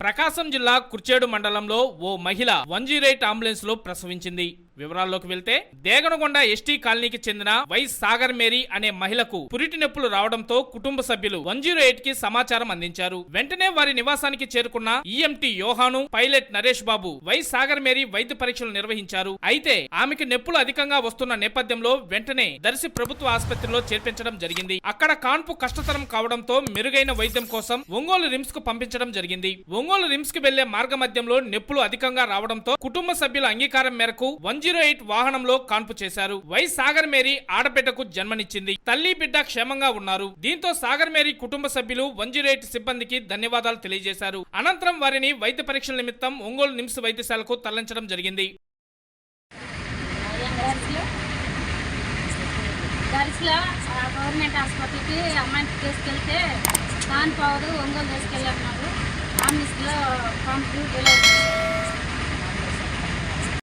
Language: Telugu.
ప్రకాశం జిల్లా కుర్చేడు మండలంలో ఓ మహిళ వన్ జీరో ఎయిట్ అంబులెన్స్లో ప్రసవించింది. వివరాల్లోకి వెళ్తే దేగనగొండ ఎస్టీ కాలనీకి చెందిన వై సాగర్ మేరీ అనే మహిళకు పురిటి నొప్పులు రావడంతో కుటుంబ సభ్యులు వన్ జీరో ఎయిట్కి సమాచారం అందించారు. వెంటనే వారి నివాసానికి చేరుకున్న EMT Yohanu pilot Naresh Babu Y Sagar Mary వైద్య పరీక్షలు నిర్వహించారు. అయితే ఆమెకి నొప్పులు అధికంగా వస్తున్న నేపథ్యంలో వెంటనే దర్శి ప్రభుత్వ ఆసుపత్రిలో చేర్పించడం జరిగింది. అక్కడ కాన్పు కష్టతరం కావడంతో మెరుగైన వైద్యం కోసం ఒంగోలు రిమ్స్కు పంపించడం జరిగింది. ఒంగోలు రిమ్స్కి వెళ్ళే మార్గ మధ్యంలో నొప్పులు అధికంగా రావడంతో కుటుంబ సభ్యుల అంగీకారం మేరకు వన్ జీరో ఎయిట్ వాహనంలో కాన్పు చేశారు. వై సాగర్ మేరీ ఆడబిడ్డకు జన్మనిచ్చింది. తల్లి బిడ్డ క్షేమంగా ఉన్నారు. దీంతో సాగర్ మేరీ కుటుంబ సభ్యులు వన్ జీరో ఎయిట్ సిబ్బందికి ధన్యవాదాలు తెలియజేశారు. అనంతరం వారిని వైద్య పరీక్షల నిమిత్తం ఒంగోలు నిమ్స్ వైద్యశాలకు తరలించడం జరిగింది. దర్శిలో గవర్నమెంట్ హాస్పిటల్కి అమ్మాయిని తీసుకెళ్తే దాని పవర్ ఒంగోలు తీసుకెళ్ళన్నారు ఆంబులెన్స్లో పంపు డెలివరీ